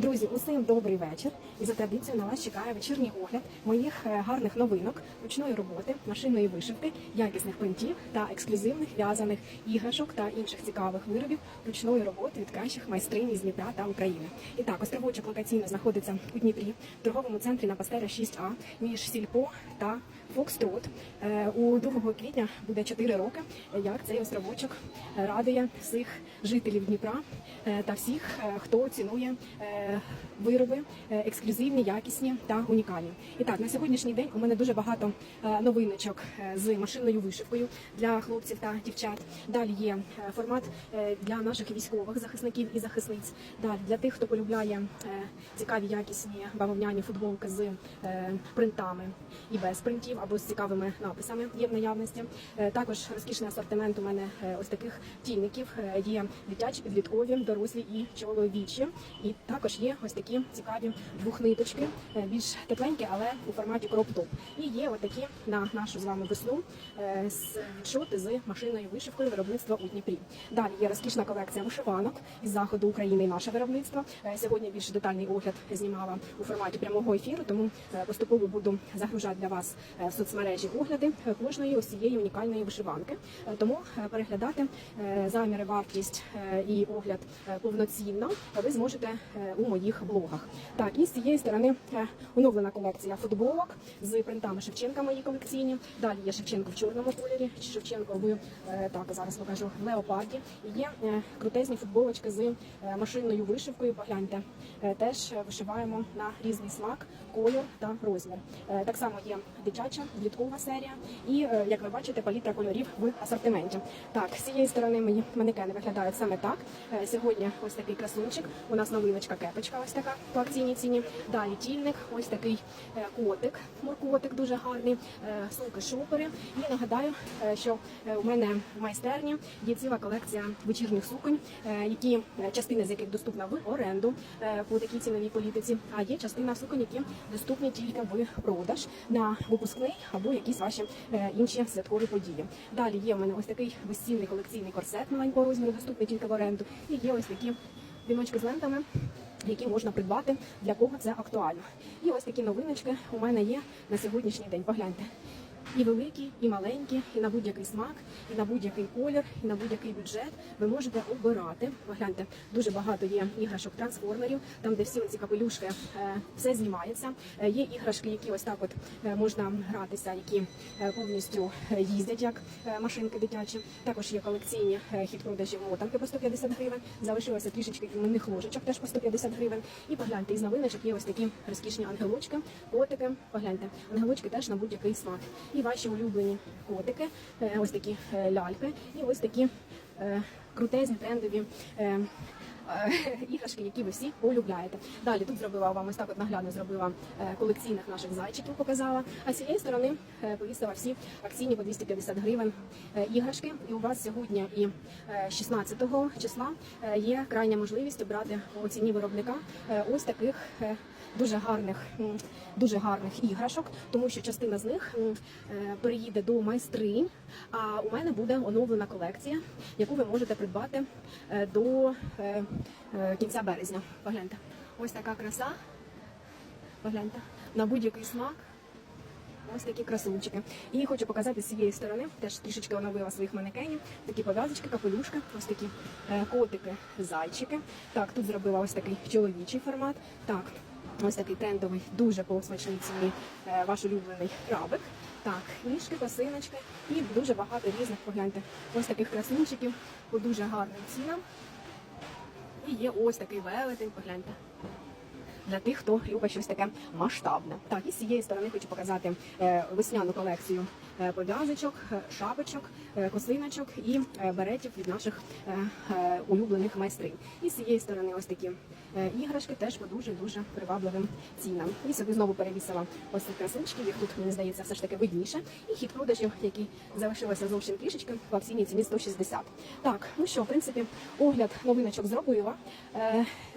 Друзі, усім добрий вечір. І за традицією на вас чекає вечірній огляд моїх е, гарних новинок, ручної роботи, машинної вишивки, якісних принтів та ексклюзивних в'язаних іграшок та інших цікавих виробів ручної роботи від кращих майстринь із Дніпра та України. І так, островочок локаційно знаходиться у Дніпрі, в торговому центрі на Пастера 6А між Сільпо та Фокстрот. Е, У 2 квітня буде 4 роки, як цей островочок е, радує всіх жителів Дніпра та всіх, хто цінує вироби е, ексклюзивні, якісні та унікальні. І так, на сьогоднішній день у мене дуже багато е, новиночок е, з машинною вишивкою для хлопців та дівчат. Далі є е, формат е, для наших військових захисників і захисниць. Далі для тих, хто полюбляє е, цікаві якісні бавовняні футболки з е, принтами і без принтів або з цікавими написами є в наявності. Е, Також розкішний асортимент у мене е, ось таких тільників. Е, Є дитячі, підліткові, дорослі і чоловічі. І також є ось такі цікаві двохниточки, е, більш тепленькі, але у форматі кроп-топ. І є отакі на нашу з вами весну е, відшоти з машинною вишивкою виробництва у Дніпрі. Далі є розкішна колекція вишиванок із заходу України і наше виробництво. Е, Сьогодні більш детальний огляд знімала у форматі прямого ефіру, тому поступово буду загружати для вас в соцмережі огляди кожної ось цієї унікальної вишиванки. Тому переглядати заміри, вартість і огляд повноцінно ви зможете у моїх блогах. Так, і з цієї сторони е, оновлена колекція футболок з принтами Шевченка мої колекційні. Далі є Шевченко в чорному кольорі, Шевченко в е, так зараз покажу леопарді. І є е, крутезні футболочки з машинною вишивкою. Погляньте, теж вишиваємо на різний смак, кольор та розмір. Так само є дитяча вліткова серія, і як ви бачите, палітра кольорів в асортименті. Так, з цієї сторони мої манекени виглядають саме так. Сьогодні ось такий красунчик. У нас новиночка кепочка, ось така по акційній ціні. Далі тільник, ось такий е, котик, моркотик дуже гарний, е, сумки шопери. І нагадаю, е, що у мене в майстерні є ціла колекція вечірніх суконь, які частина з яких доступна в оренду по такій ціновій політиці. А є частина суконь, які доступні тільки в продаж на випускний або якісь ваші інші святкові події. Далі є в мене ось такий безцінний колекційний корсет маленького розміру, доступний тільки в оренду. І є ось такі віночки з лентами. Які можна придбати для кого це актуально, і ось такі новиночки у мене є на сьогоднішній день. Погляньте, і великі, і маленькі, і на будь-який смак, і на будь-який колір, і на будь-який бюджет ви можете обирати. Погляньте, дуже багато є іграшок трансформерів, там де всі ці капелюшки е, все знімається. Е, є іграшки, які ось так от е, можна гратися, які повністю їздять як машинки дитячі. Також є колекційні е, хід-продажі мотанки по 150 гривень. Залишилося трішечки іменних ложечок теж по 150 гривень. І погляньте, із новиночок є ось такі розкішні ангелочки, котики. Погляньте, ангелочки теж на будь-який смак. І ваші улюблені котики, е, ось такі е, ляльки, і ось такі крутезні трендові. е, е, Іграшки, які ви всі полюбляєте. Далі тут зробила вам ось так от наглядно зробила е, колекційних наших зайчиків, показала. А з цієї сторони е, повісила всі акційні по 250 гривень е, іграшки. І у вас сьогодні і е, 16 числа е, є крайня можливість обрати по ціні виробника е, ось таких е, дуже гарних, дуже гарних іграшок, тому що частина з них е, переїде до майстринь. А у мене буде оновлена колекція, яку ви можете придбати е, до е, е, кінця березня. Погляньте, ось така краса. Погляньте на будь-який смак. Ось такі красунчики. І хочу показати з цієї сторони, теж трішечки оновила своїх манекенів. Такі пов'язочки, капелюшки, ось такі котики, зайчики. Так, тут зробила ось такий чоловічий формат. Так, ось такий трендовий, дуже по смачній ціні ваш улюблений крабик. Так, ніжки, косиночки і дуже багато різних, погляньте, ось таких красунчиків по дуже гарним цінам. І є ось такий велетень, погляньте для тих, хто любить щось таке масштабне. Так, і з цієї сторони хочу показати е, весняну колекцію е, пов'язочок, е, шапочок, косиночок і беретів від наших улюблених майстринь. І з цієї сторони ось такі іграшки теж по дуже дуже привабливим цінам. І сюди знову перевісила ось цих красунчиків, їх тут мені здається все ж таки видніше. І хід продажів, який залишилося зовсім трішечки по акційній ціні 160. Так, ну що, в принципі, огляд новиночок зробила.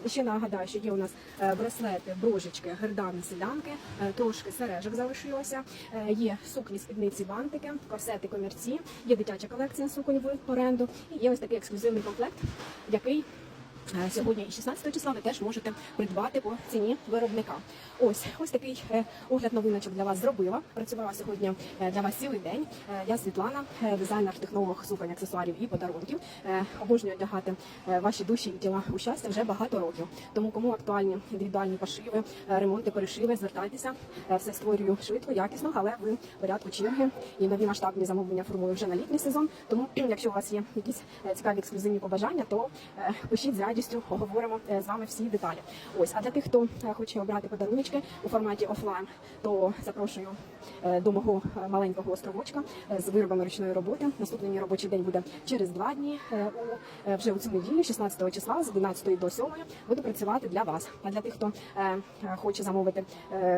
Ще нагадаю, що є у нас е, браслети, брожечки, гердани, селянки, е, трошки сережок залишилося. Е, є сукні, спідниці, бантики, корсети, комірці, є дитяча колекція суконь в оренду. І є ось такий ексклюзивний комплект, який Сьогодні і 16 числа ви теж можете придбати по ціні виробника. Ось ось такий е, огляд новиночок для вас зробила. Працювала сьогодні е, для вас цілий день. Е, Я Світлана, е, дизайнер, технолог суконь, аксесуарів і подарунків. Е, Обожнюю одягати е, ваші душі і тіла у щастя вже багато років. Тому кому актуальні індивідуальні пошиви, е, ремонти, перешиви, звертайтеся. Е, Все створюю швидко, якісно, але в порядку черги і нові масштабні замовлення формую вже на літній сезон. Тому, якщо у вас є якісь е, цікаві ексклюзивні побажання, то е, пишіть з радістю, оговоримо е, з вами всі деталі. Ось, а для тих, хто е, хоче обрати подарунки у форматі офлайн, то запрошую е, до мого маленького островочка з виробами ручної роботи. Наступний мій робочий день буде через два дні. Вже у цю неділю, 16 числа, з 11 до 7 буду працювати для вас. А для тих, хто хоче замовити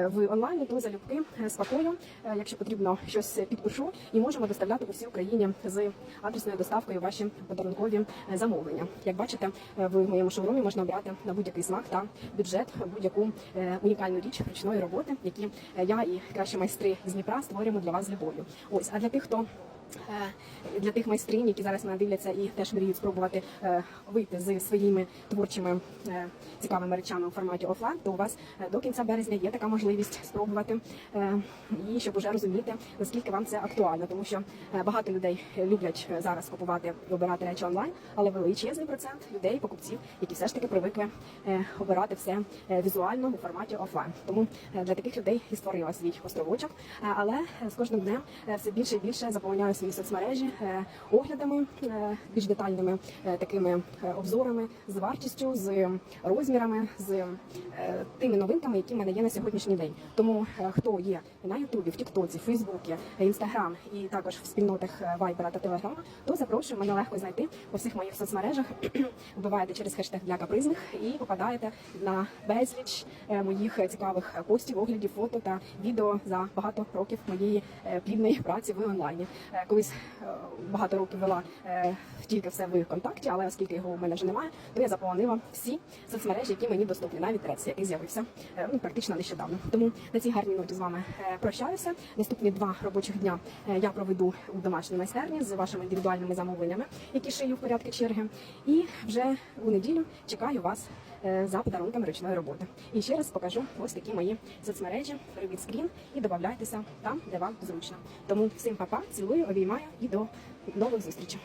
в онлайні, то залюбки спакую. Е, Якщо потрібно щось підпишу, і можемо доставляти по всій Україні з адресною доставкою ваші подарункові замовлення. Як бачите, е, в моєму шоурумі можна обрати на будь-який смак та бюджет будь-яку е, унікальну річ ручної роботи, які е, я і кращі майстри з Дніпра створюємо для вас з любов'ю. Ось, а для тих, хто для тих майстринь, які зараз мене дивляться і теж мріють спробувати е, вийти зі своїми творчими е, цікавими речами у форматі офлайн, то у вас е, до кінця березня є така можливість спробувати е, і щоб уже розуміти, наскільки вам це актуально, тому що е, багато людей люблять е, зараз купувати і обирати речі онлайн, але величезний процент людей, покупців, які все ж таки привикли е, обирати все е, візуально у форматі офлайн. Тому е, для таких людей і створила свій островочок. Е, Але е, з кожним днем е, все більше і більше заповняю свої соцмережі е, оглядами е, більш детальними е, такими обзорами з вартістю, з розмірами, з тими новинками, які в мене є на сьогоднішній день. Тому хто є на Ютубі, в Тіктоці, Фейсбуці, Інстаграм і також в спільнотах Вайбера та Телеграма, то запрошую мене легко знайти по всіх моїх соцмережах. Вбиваєте через хештег для капризних і попадаєте на безліч моїх цікавих постів, оглядів, фото та відео за багато років моєї плідної праці в онлайні. Колись е, багато років вела е, тільки все в контакті, але оскільки його у мене вже немає, то я заполонила всі соцмережі, які мені доступні, навіть трец, який з'явився е, ну, практично нещодавно. Тому на цій гарній ноті з вами прощаюся. Наступні два робочих дня я проведу у домашній майстерні з вашими індивідуальними замовленнями, які шию в порядку черги. І вже у неділю чекаю вас за подарунками ручної роботи. І ще раз покажу ось такі мої соцмережі. Робіть скрін і додавайтеся там, де вам зручно. Тому всім па-па, цілую, обіймаю і до нових зустрічей.